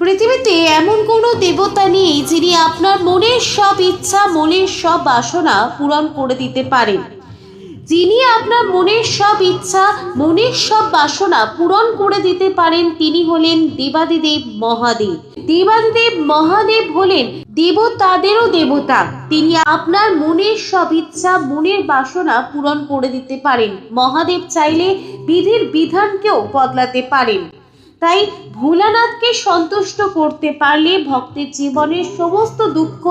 পৃথিবীতে এমন কোনো দেবতা নেই যিনি আপনার মনের সব ইচ্ছা, মনের সব বাসনা পূরণ করে দিতে পারেন। যিনি আপনার মনের সব ইচ্ছা, মনের সব বাসনা পূরণ করে দিতে পারেন তিনি হলেন দেবাদিদেব মহাদেব। দেবাদিদেব মহাদেব হলেন দেবতাদেরও দেবতা। তিনি আপনার মনের সব ইচ্ছা, মনের বাসনা পূরণ করে দিতে পারেন। মহাদেব চাইলে বিধির বিধানকেও বদলাতে পারেন। তাই ভোলানাথকে সন্তুষ্ট করতে পারলে ভক্তের জীবনের সমস্ত দুঃখ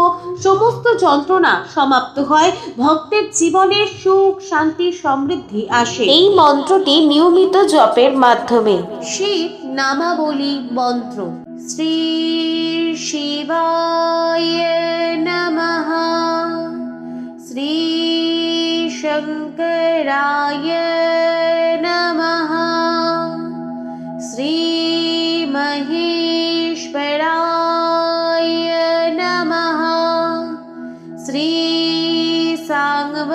সমস্ত যন্ত্রণা সমাপ্ত হয়। ভক্তের জীবনে সুখ শান্তি সমৃদ্ধি আসে। এই মন্ত্রটি নিয়মিত জপের মাধ্যমে। শিব নামাবলী মন্ত্র। শ্রী শিবায় নমঃ। শ্রী শঙ্করায় নমঃ। श्रीमहेश्वराय नमः। श्रीसाङ्गव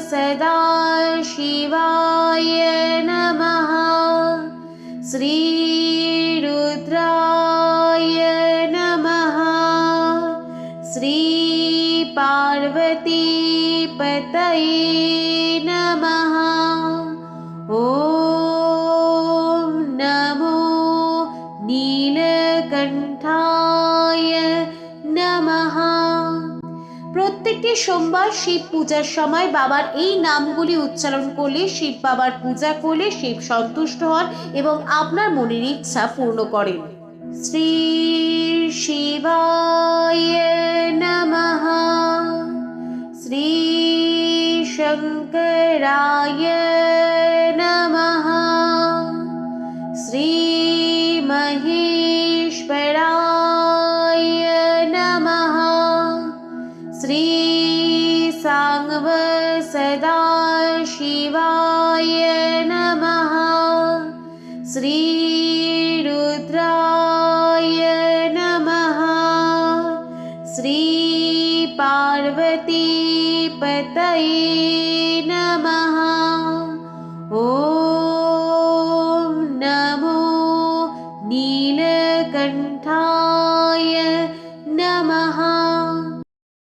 सदाशिवाय नमः। श्रीरुद्राय नमः। श्रीपार्वतीपतये नमः। ॐ প্রত্যেকটি সোমবার শিব পূজার সময় বাবার এই নামগুলি উচ্চারণ করলে শিব বাবার পূজা করলে শিব সন্তুষ্ট হন এবং আপনার মনের ইচ্ছা পূর্ণ করেন। শ্রী শিবায় নমঃ। শ্রী শঙ্করায় सांवसदाशिवाय नमः। श्रीरुद्राय नमः। श्रीपार्वतीपतये नमः। ॐ नमो नीलकण्ठाय नमः।